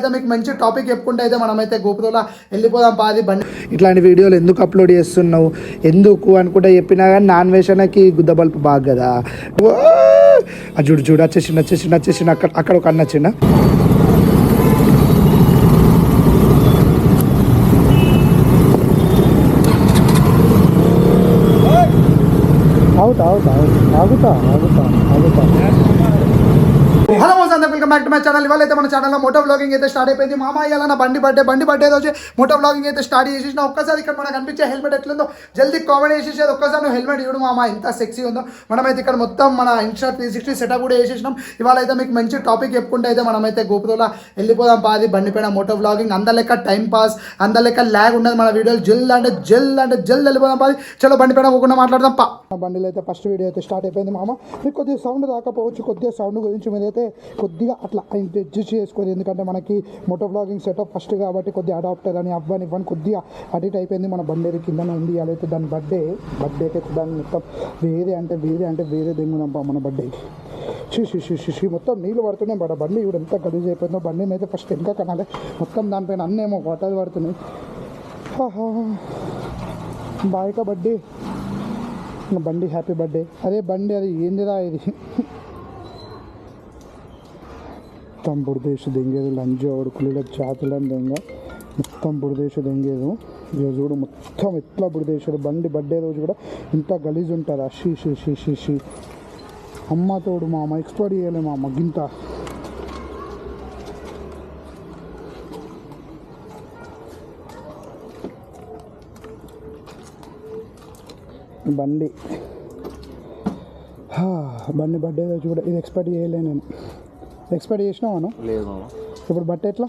అయితే మీకు మంచి టాపిక్ చెప్పుకుంటే అయితే మనమైతే గోపురంలో వెళ్ళిపోదాం పాది బండి. ఇట్లాంటి వీడియోలు ఎందుకు అప్లోడ్ చేస్తున్నావు? ఎందుకు అనుకుంటే చెప్పినా కానీ నాన్ వేషణకి గుద్ద బల్పు బాగా కదా. చూడు చూడు వచ్చేసిండు వచ్చేసిండు వచ్చేసిండు. అక్కడ అక్కడ ఒక అన్న వచ్చిండ? ఆగుతా ఆగుతా ఆగుతా ఆగుతా ఆగుతా. అందరూ welcome back to my channel ఇవాళ అయితే మన ఛానల్లో మోటో బ్లాగింగ్ అయితే స్టార్ట్ అయిపోయింది. మామ ఇవాళ నా బండి బర్త్డే బండి బర్త్డే వచ్చి మోటో బ్లాగింగ్ అయితే స్టార్ట్ చేసేసిన. ఒక్కసారి ఇక్కడ మనకు కనిపించే హెల్మెట్ ఎట్లుందో జల్దీ కామెడీ చేసేసేది. ఒక్కసారి నువ్వు హెల్మెట్ ఇవ్వడం మామ ఎంత సెక్సీ ఉందో. మనమైతే ఇక్కడ మొత్తం మన ఇన్స్టా త్రీ సిక్స్టీ సెటప్ కూడా వేసేసినాం ఇవాళ అయితే మీకు మంచి టాపిక్ చెప్పుకుంటే అయితే మనమైతే గోపురంలో వెళ్ళిపోదాం పాది బండి పైన మోటో బ్లాగింగ్ అందలెక్క టైం పాస్ అందలెక్క ల్యాగ్ ఉండదు మన వీడియోలు జల్ అంటే జల్ అంటే జల్ వెళ్ళిపోదాం పాది. చలో బండి పైన పోకుండా మాట్లాడదాం పా. బండిలో అయితే ఫస్ట్ వీడియో అయితే స్టార్ట్ అయిపోయింది మామ. మీకు కొద్దిగా సౌండ్ రాకపోవచ్చు. కొద్దిగా సౌండ్ గురించి మీరైతే కొద్దిగా అట్లా అడ్జస్ట్ చేసుకోవాలి ఎందుకంటే మనకి మోటో బ్లాగింగ్ సెటప్ ఫస్ట్ కాబట్టి కొద్దిగా అడాప్టర్ అని అవ్వని ఇవ్వని కొద్దిగా అడిట్ అయిపోయింది. మన బండేరి కింద ఉంది అయితే దాని బర్త్డే బర్త్డేకి అయితే దాన్ని మొత్తం వేరే అంటే వేరే అంటే వేరే దెంగునంపా మన బర్త్డేకి షీ షీ మొత్తం నీళ్ళు పడుతున్నాయి. బట్ బండి ఇప్పుడు ఎంత గలీజ్ అయిపోయిందో బండిని అయితే ఫస్ట్ ఇంకా కనాలి? మొత్తం దానిపైన అన్నేమో వాటర్ పడుతున్నాయి. బాయ్క బర్త్డే బండి హ్యాపీ బర్త్డే అరే బండి అది ఏందిరా ఇది? మొత్తం బుడదేశ దెంగేది లంజ ఉడుకుల చేతులని దెంగ. మొత్తం బుడదేశ దెంగేదు. ఇక చూడు మొత్తం ఎట్లా బుడదేశాడు. బండి బర్త్డే రోజు కూడా ఇంత గలీజ్ ఉంటారు. షీ షీ షీ షీ షీ. అమ్మ తోడు మా అమ్మ ఎక్స్పైర్ చేయలే మా అమ్మ గింత. బండి. హా, బండి బర్త్డే రోజు కూడా ఇది ఎక్స్పెక్ట్ చేయలే నేను. ఎక్స్పెక్ట్ చేసినావాను లేదు మామ. ఇప్పుడు బట్ట ఎట్లా?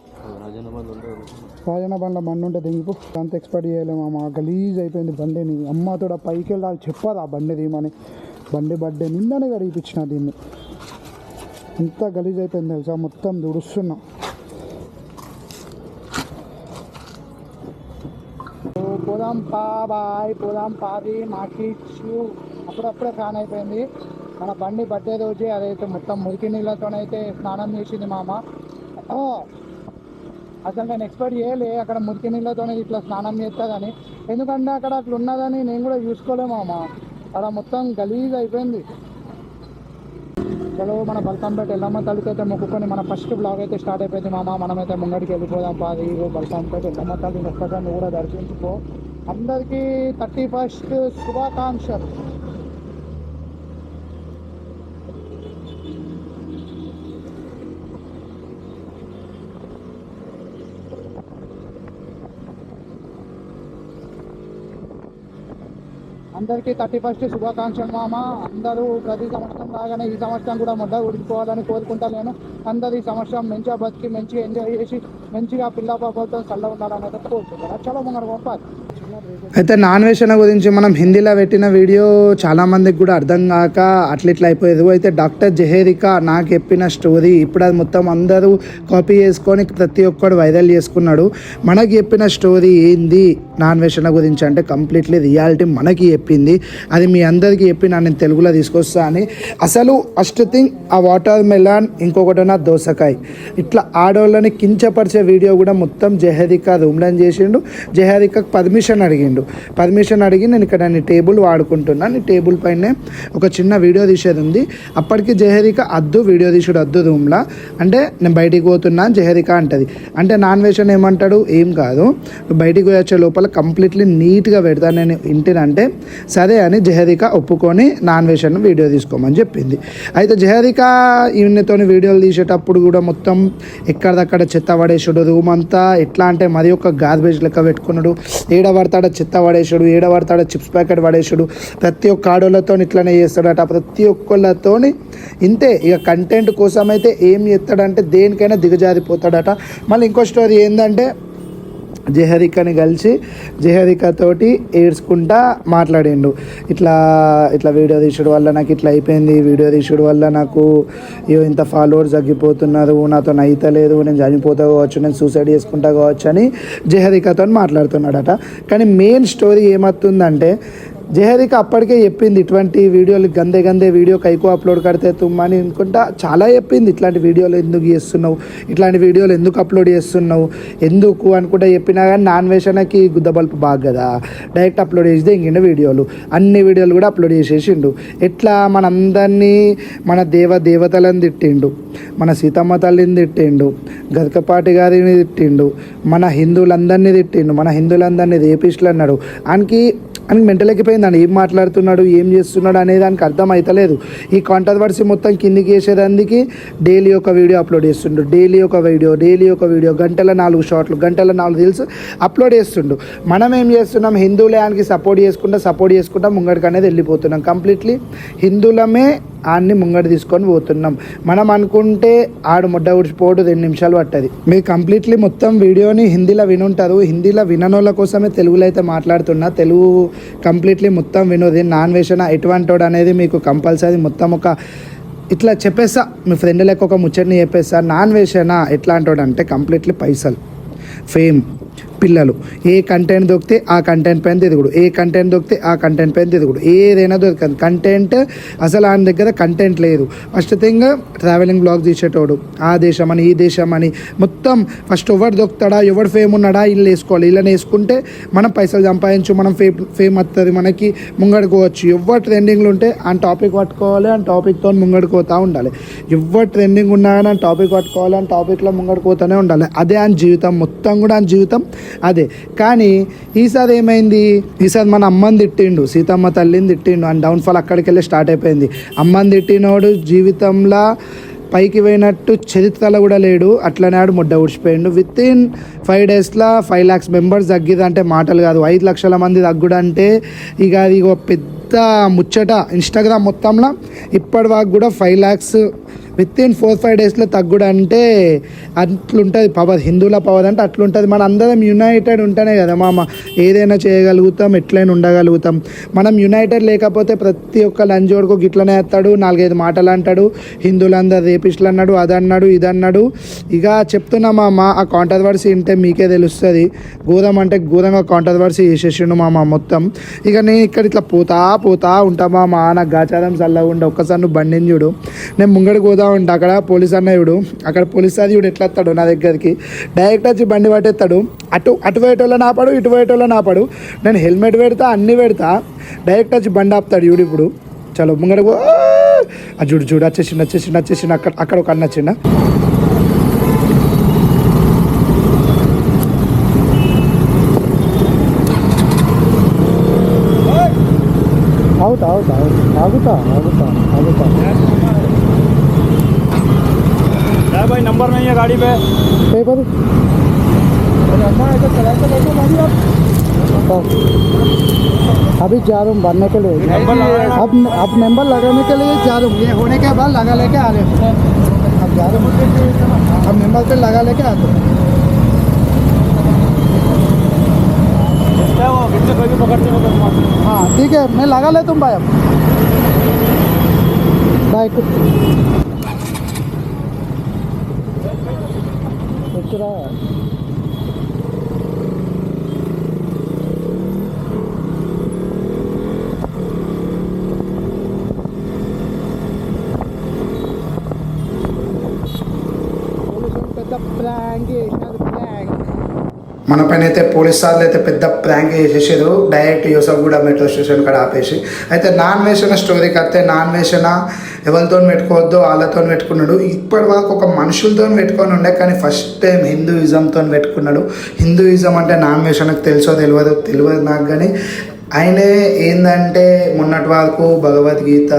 రాజన్న బండ్ల బండి ఉంటే దింగిపో అంత ఎక్స్పెక్ట్ చేయలేము అమ్మ గలీజ్ అయిపోయింది బండిని అమ్మతో పైకి వెళ్ళాలి చెప్పాలి ఆ బండి తీయమని. బండి బర్త్డే నిన్ననే గడిపించిన దీన్ని. ఎంత గలీజ్ అయిపోయింది తెలుసా? మొత్తం దుడుస్తున్నా. పోదాం పా బాయ్ పోదాం పాది మాకిచ్చు అప్పుడప్పుడే ఫ్యాన్ అయిపోయింది. మన బండి బర్త్డే రోజే అదైతే మొత్తం మురికి నీళ్ళతోనైతే స్నానం చేసింది మామ ఓ, అసలు నేను ఎక్స్పెక్ట్ చేయలే అక్కడ మురికి నీళ్ళతోనే ఇట్లా స్నానం చేస్తుందని ఎందుకంటే అక్కడ అట్లా ఉన్నదని నేను కూడా చూసుకోలేము మామ అక్కడ మొత్తం గలీజ్ అయిపోయింది. చలో మన బల్కంపేట ఎల్లమ్మ తల్లికి అయితే మొక్కుకొని మన ఫస్ట్ బ్లాగ్ అయితే స్టార్ట్ అయిపోయింది మామ మనమైతే ముంగడికి వెళ్ళిపోదాం పాది బల్కంపేట ఎల్లమ్మ తల్లి ఒక్కసారి కూడా దర్శించుకో. అందరికీ థర్టీ ఫస్ట్ శుభాకాంక్షలు. అందరికీ థర్టీ ఫస్ట్ శుభాకాంక్షలు మామ. అందరూ ప్రతి సంవత్సరం లాగానే ఈ సంవత్సరం కూడా మొడ్డ ఉడికిపోవాలని కోరుకుంటా నేను. అందరు ఈ సంవత్సరం మంచిగా బతికి మంచిగా ఎంజాయ్ చేసి మంచిగా పిల్ల పాపలతో చల్ల ఉండాలనేది అయితే చాలా చలో పంపాలి అయితే నాన్ వేషణ గురించి మనం హిందీలో పెట్టిన వీడియో చాలామందికి కూడా అర్థం కాక అట్లా ఇట్లా అయిపోయేది. అయితే డాక్టర్ జహేరిక నాకు చెప్పిన స్టోరీ ఇప్పుడు అది మొత్తం అందరూ కాపీ చేసుకొని ప్రతి ఒక్కడు వైరల్ చేసుకున్నాడు. మనకి చెప్పిన స్టోరీ ఏంది? నాన్ వేషణ గురించి అంటే కంప్లీట్లీ రియాలిటీ మనకి చెప్పింది. అది మీ అందరికీ చెప్పి నేను తెలుగులో తీసుకొస్తా అని. అసలు ఫస్ట్ థింగ్ ఆ వాటర్ మెలాన్ ఇంకొకటి నా దోసకాయ. ఇట్లా ఆడవాళ్ళని కించపరిచే వీడియో కూడా మొత్తం జహరిక రూమ్లో చేసిండు. జహదికకు పర్మిషన్ అడిగిండు. పర్మిషన్ అడిగి నేను ఇక్కడ నీ టేబుల్ వాడుకుంటున్నా. నీ టేబుల్ పైనే ఒక చిన్న వీడియో తీసేది ఉంది. అప్పటికి జహదిక అద్దు వీడియో తీసుడు అద్దు రూమ్లో. అంటే నేను బయటికి పోతున్నా జహదిక అంటది. అంటే నాన్ వెజ్ అని ఏమంటాడు? ఏం కాదు. బయటికి వచ్చే లోపల కంప్లీట్లీ నీట్గా పెడతాను నేను ఇంటినంటే సరే అని జహరిక ఒప్పుకొని నాన్ వేషన్ వీడియో తీసుకోమని చెప్పింది. అయితే జహరిక ఈయనతో వీడియోలు తీసేటప్పుడు కూడా మొత్తం ఎక్కడదక్కడ చెత్త పడేసి పడేసాడు రూమ్ అంతా ఎట్లా అంటే మరి ఒక గార్బేజ్ లెక్క పెట్టుకున్నాడు. ఏడ పడతాడో చెత్త పడేసాడు ఏడ పడతాడో చిప్స్ ప్యాకెట్ పడేసాడు. ప్రతి ఒక్క ఆడోళ్ళతో ఇట్లానే చేస్తాడట. ప్రతి ఒక్కళ్ళతోని ఇంతే. ఇక కంటెంట్ కోసం అయితే ఏం చేస్తాడంటే దేనికైనా దిగజారిపోతాడట. మళ్ళీ ఇంకో స్టోరీ ఏంటంటే జహరికని కలిసి జహరికతోటి ఏడ్చుకుంటా మాట్లాడిండు. ఇట్లా ఇట్లా వీడియో తీసుడు వల్ల నాకు ఇట్లా అయిపోయింది వీడియో తీసుడు వల్ల నాకు అయ్యో ఇంత ఫాలోవర్స్ తగ్గిపోతున్నారు నాతో అయితలేదు నేను చనిపోతా కావచ్చు నేను సూసైడ్ చేసుకుంటా కావచ్చు అని జహరికతో మాట్లాడుతున్నాడట. కానీ మెయిన్ స్టోరీ ఏమవుతుందంటే జహరిక అప్పటికే చెప్పింది ఇటువంటి వీడియోలు గందే గందే వీడియో ఎక్కువ అప్లోడ్ కడితే తుమ్మని అనుకుంటా చాలా చెప్పింది ఇట్లాంటి వీడియోలు ఎందుకు చేస్తున్నావు? ఇట్లాంటి వీడియోలు ఎందుకు అప్లోడ్ చేస్తున్నావు? ఎందుకు? అనుకుంటా చెప్పినా కానీ నాన్ వేషణకి గుద్దబల్పు బాగా కదా. డైరెక్ట్ అప్లోడ్ చేసి ఇంకిండ వీడియోలు. అన్ని వీడియోలు కూడా అప్లోడ్ చేసేసిండు. ఎట్లా మనందరినీ మన దేవ దేవతలను తిట్టిండు మన సీతమ్మ తల్లిని తిట్టిండు గదకపాటి గారిని తిట్టిండు మన హిందువులందరినీ తిట్టిండు మన హిందువులందరినీ రేపిస్టులు అన్నాడు. ఆయనకి అని మెంటల్ ఏం మాట్లాడుతున్నాడు ఏం చేస్తున్నాడు అనే దానికి అర్థం అవుతలేదు ఈ కాంట్రవర్సీ మొత్తం కిందికి వేసేదానికి డైలీ ఒక వీడియో అప్లోడ్ చేస్తుండు. డైలీ ఒక వీడియో డైలీ ఒక వీడియో గంటల నాలుగు షార్ట్లు గంటల నాలుగు రీల్స్ అప్లోడ్ చేస్తుండు. మనం ఏం చేస్తున్నాం హిందువులే ఆయనకి సపోర్ట్ చేసుకుంటా సపోర్ట్ చేసుకుంటా ముంగడికి అనేది వెళ్ళిపోతున్నాం. కంప్లీట్లీ హిందువులమే ఆడిని ముంగడి తీసుకొని పోతున్నాం. మనం అనుకుంటే ఆడు ముడ్డ ఉడిచిపోవడం రెండు నిమిషాలు పట్టది. మీరు కంప్లీట్లీ మొత్తం వీడియోని హిందీలో వినుంటారు. హిందీలో విననోళ్ళ కోసమే తెలుగులో అయితే మాట్లాడుతున్నా. తెలుగు కంప్లీట్లీ మొత్తం వినోది. నాన్ వేషన్ ఎటువంటోడు అనేది మీకు కంపల్సరీ మొత్తం ఒక ఇట్లా చెప్పేస్తా. మీ ఫ్రెండ్ లెక్క ఒక ముచ్చట్ని చెప్పేస్తా. నాన్ వేషనా ఎట్లా అంటాడు అంటే కంప్లీట్లీ పైసలు. ఫేమ్ పిల్లలు. ఏ కంటెంట్ దొరికితే ఆ కంటెంట్ పైన తిరుగుడు ఏ కంటెంట్ దొరికితే ఆ కంటెంట్ పైన తిరుగుడు ఏదైనా దొరకదు. కంటెంట్ అసలు ఆయన దగ్గర కంటెంట్ లేదు. ఫస్ట్ థింగ్ ట్రావెలింగ్ బ్లాగ్ తీసేటోడు. ఆ దేశం అని ఈ దేశం అని మొత్తం ఫస్ట్ ఎవరు దొక్కుతాడా ఎవడు ఫేమ్ ఉన్నాడా ఇల్లు వేసుకోవాలి. ఇలా వేసుకుంటే మనం పైసలు సంపాదించు మనం ఫేమ్ ఫేమ్ వస్తుంది మనకి ముంగడుకోవచ్చు ఎవరు ట్రెండింగ్లు ఉంటే ఆ టాపిక్ పట్టుకోవాలి ఆ టాపిక్తో ముంగడుకోతూ ఉండాలి. ఎవరు ట్రెండింగ్ ఉన్నా కానీ ఆ టాపిక్ పట్టుకోవాలి ఆ టాపిక్లో ముంగడుకోతూనే ఉండాలి. అదే ఆయన జీవితం. మొత్తం కూడా ఆయన జీవితం. అదే. కానీ ఈసారి ఏమైంది? ఈసారి మన అమ్మని తిట్టిండు సీతమ్మ తల్లిని తిట్టిండు అండ్ డౌన్ఫాల్ అక్కడికి వెళ్ళి స్టార్ట్ అయిపోయింది. అమ్మని తిట్టినోడు జీవితంలో పైకి పోయినట్టు చరిత్రలో కూడా లేడు. అట్లనే ఆడు ముడ్డ ఊడిచిపోయిండు. విత్ ఇన్ ఫైవ్ డేస్లో ఫైవ్ ల్యాక్స్ మెంబర్స్ తగ్గిది అంటే మాటలు కాదు. ఐదు లక్షల మంది తగ్గుడంటే ఇక అది ఒక పెద్ద ముచ్చట. ఇన్స్టాగ్రామ్ మొత్తంలో ఇప్పటి వరకు కూడా five lakhs within four five డేస్లో తగ్గుడు అంటే అట్లుంటుంది. పవర్ హిందువుల పవర్ అంటే అట్లుంటుంది. మన అందరం యునైటెడ్ ఉంటేనే కదా మామ. ఏదైనా చేయగలుగుతాం ఎట్లయినా ఉండగలుగుతాం. మనం యునైటెడ్ లేకపోతే ప్రతి ఒక్క లంజోడుకు గిట్లనే వేస్తాడు నాలుగైదు మాటలు అంటాడు హిందువులందరూ రేపిస్టులు అన్నాడు అది అన్నాడు ఇది అన్నాడు ఇక చెప్తున్నా మామ ఆ కాంట్రవర్సీ వింటే మీకే తెలుస్తుంది. ఘోరం అంటే ఘోరంగా కాంట్రవర్సీ చేసేసిండు మామ మొత్తం. ఇక నేను ఇక్కడ ఇట్లా పోతా పోతా ఉంటా మామ. నాకు గాచారం చల్లగా ఉండే ఒక్కసారి నువ్వు బండిని చూడు నేను ముంగడికి పోతా ఉంటా అక్కడ పోలీస్ అన్నయుడు అక్కడ పోలీస్ అది చూడు ఎట్లా వస్తాడు నా దగ్గరికి. డైరెక్ట్ వచ్చి బండి పట్టేస్తాడు. అటు అటు పోయేటోళ్ళ నాపాడు ఇటు పోయేటోళ్ళ నాపాడు నేను హెల్మెట్ పెడతా అన్నీ పెడతా. డైరెక్ట్ వచ్చి బండి ఆపుతాడు ఇవిడు ఇప్పుడు. చలో ముంగడ చూడు చూడు వచ్చేసిండు వచ్చేసిండు వచ్చేసిండు. అక్కడ అక్కడ ఒక అన్న వచ్చిండ? అవుతా అవుతా అవుతా. ఆగుతా ఆగుతా. गाड़ी पे। पेपर अभी जा रहा हूँ भरने के लिए। अब अब नंबर लगाने के लिए जा रहा हूँ। ये होने के बाद लगा लेके आ रहे हैं। अब जा रहा हूँ। अब नंबर पे लगा लेके आते हैं। मारते हाँ ठीक है। मैं लगा ले तुम भाई अब। Bike all. మన పైన అయితే పోలీస్ సార్లు అయితే పెద్ద ప్రాంక్ చేసేసారు. డైరెక్ట్ యూసఫ్గూడ మెట్రో స్టేషన్ కాడ ఆపేసి. అయితే నాన్ వేసిన స్టోరీకి వస్తే నాన్ వేసిన ఎవరితో పెట్టుకోవద్దు వాళ్ళతో పెట్టుకున్నాడు. ఇప్పటి వరకు ఒక మనుషులతో పెట్టుకొని ఉండే కానీ ఫస్ట్ టైం హిందూయిజంతో పెట్టుకున్నాడు. హిందూయిజం అంటే నాన్ వేషన్కి తెలుసో తెలియదు తెలియదు నాకు కానీ. ఆయనే ఏంటంటే మొన్నటి వరకు భగవద్గీత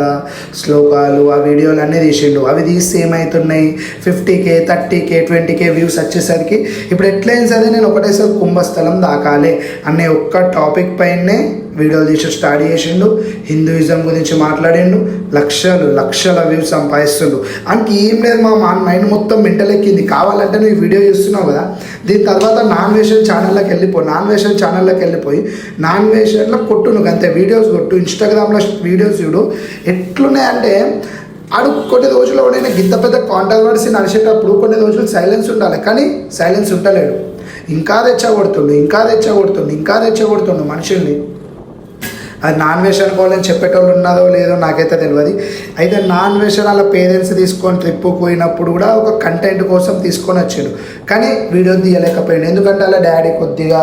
శ్లోకాలు ఆ వీడియోలు అన్నీ తీసిండు. అవి తీస్తే ఏమవుతున్నాయి fifty K thirty K twenty K views వచ్చేసరికి ఇప్పుడు ఎట్లయినా సరే? నేను ఒకటేసారి కుంభస్థలం దాకాలి అనే ఒక్క టాపిక్ పైనే వీడియోలు తీసి స్టార్ట్ చేసిండు. హిందూయిజం గురించి మాట్లాడిండు. లక్షలు లక్షల వ్యూస్ సంపాదిస్తుండు. ఆయనకి ఏం లేదు మా మైండ్ మొత్తం మెంటల్ ఎక్కింది కావాలంటే నువ్వు వీడియో చూస్తున్నావు కదా. దీని తర్వాత నాన్ వేషన్ ఛానళ్ళకి వెళ్ళిపో. నాన్ వేషన్ ఛానల్లోకి వెళ్ళిపోయి నాన్ వేషన్లో కొట్టు నువ్వు అంతే వీడియోస్ కొట్టు. ఇన్స్టాగ్రామ్లో వీడియోస్ చూడు. ఎట్లున్నాయంటే ఆడు కొన్ని రోజులు ఎవడైనా గింత పెద్ద కాంట్రవర్సీ నడిచేటప్పుడు కొన్ని రోజులు సైలెన్స్ ఉండాలి. కానీ సైలెన్స్ ఉండలేడు ఇంకా తెచ్చగొడుతుండు ఇంకా తెచ్చగొడుతుండు ఇంకా తెచ్చగొడుతుండు మనుషుల్ని. అది నాన్ వెజ్ అనుకోవాలని చెప్పేటోళ్ళు ఉన్నదో లేదో నాకైతే తెలియదు అయితే నాన్ వెజ్ వాళ్ళ పేరెంట్స్ తీసుకొని ట్రిప్ పోయినప్పుడు కూడా ఒక కంటెంట్ కోసం తీసుకొని వచ్చాడు కానీ వీడియో తీయలేకపోయాడు ఎందుకంటే వాళ్ళ డాడీ కొద్దిగా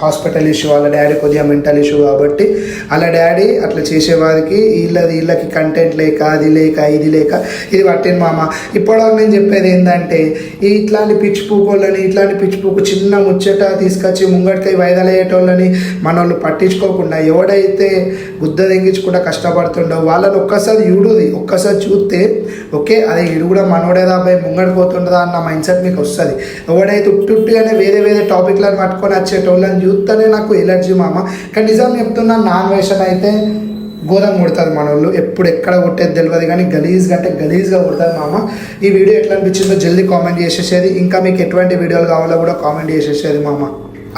హాస్పిటల్ ఇష్యూ వాళ్ళ డాడీ కొద్దిగా మెంటల్ ఇష్యూ కాబట్టి వాళ్ళ డాడీ అట్లా చేసేవారికి వీళ్ళది వీళ్ళకి కంటెంట్ లేక అది లేక ఇది లేక ఇది పట్టింది మామ. ఇప్పటివరకు నేను చెప్పేది ఏంటంటే ఈ ఇట్లాంటి పిచ్చి పూకోళ్ళని ఇట్లాంటి పిచ్చి పూకు చిన్న ముచ్చట తీసుకొచ్చి ముంగడికై వైదలయ్యేటోళ్ళని మనల్ని పట్టించుకోకుండా ఎవడైతే గుద్ద తెంగించకుండా కష్టపడుతుండవు. వాళ్ళని ఒక్కసారి చూడుది. ఒక్కసారి చూస్తే ఓకే అదే ఇడు కూడా మనోడేదా అబ్బాయి ముంగడి పోతుండదా అన్న మైండ్ సెట్ మీకు వస్తుంది. ఎవడైతే ఉట్టుట్టుగానే వేరే వేరే టాపిక్లను పట్టుకొని వచ్చేటోళ్ళని చూస్తేనే నాకు ఎలర్జీ మామ. కానీ నిజం చెప్తున్నా నాన్ వేషన్ అయితే ఘోరం కొడుతుంది మన వాళ్ళు ఎప్పుడు ఎక్కడ కొట్టేది తెలియదు కానీ గలీజ్గా అంటే గలీజ్గా కొడుతుంది మామ. ఈ వీడియో ఎట్లా అనిపించిందో జల్దీ కామెంట్ చేసేసేది. ఇంకా మీకు ఎటువంటి వీడియోలు కావాలో కూడా కామెంట్ చేసేసేది మామ.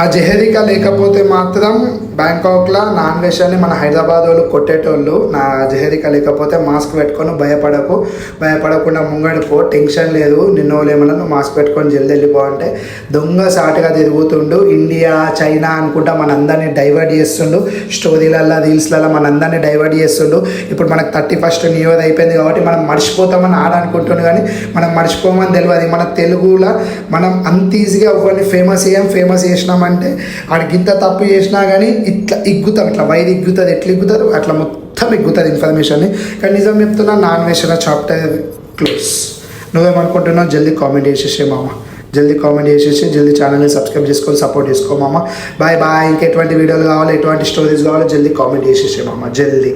ఆ జహరిక లేకపోతే మాత్రం బ్యాంకాక్లో నాన్ వెజ్ అని మన హైదరాబాద్ వాళ్ళు కొట్టేటోళ్ళు నా జహరిక లేకపోతే మాస్క్ పెట్టుకొని భయపడకు భయపడకుండా ముంగడిపో టెన్షన్ లేదు. నిన్న వాళ్ళు ఏమన్నా నువ్వు మాస్క్ పెట్టుకొని జల్ది వెళ్ళిపో అంటే దొంగ సాటుగా తిరుగుతుండు. ఇండియా చైనా అనుకుంటా మనందరినీ డైవర్ట్ చేస్తుండు. స్టోరీలల్లో రీల్స్లలో మనందరినీ డైవర్ట్ చేస్తుండు. ఇప్పుడు మనకు థర్టీ ఫస్ట్ న్యూ ఇయర్ అయిపోయింది కాబట్టి మనం మర్చిపోతామని ఆడ కానీ మనం మర్చిపోమని తెలియదు మన తెలుగులో మనం అంత ఈజీగా ఒకరిని ఫేమస్ చేయం ఫేమస్ చేసినామంటే ఆడికి ఇంత తప్పు చేసినా కానీ ఇట్లా ఇగ్గుతాం ఇట్లా వైర్ ఇగ్గుతుంది ఎట్లా ఇగ్గుతారు అట్లా మొత్తం ఇగ్గుతుంది ఇన్ఫర్మేషన్ని కానీ నిజం చెప్తున్నా నాన్ వేసిన చాప్టర్ క్లోజ్ నువ్వేమనుకుంటున్నావు? జల్దీ కామెంట్ చేసేసే మామ. జల్దీ కామెంట్ చేసేసి జల్దీ ఛానల్ని సబ్స్క్రైబ్ చేసుకొని సపోర్ట్ చేసుకో మామ. బాయ్ బాయ్ ఇంకెటువంటి వీడియోలు కావాలి ఎటువంటి స్టోరీస్ కావాలి జల్దీ కామెంట్ చేసేసే మామ. జల్దీ.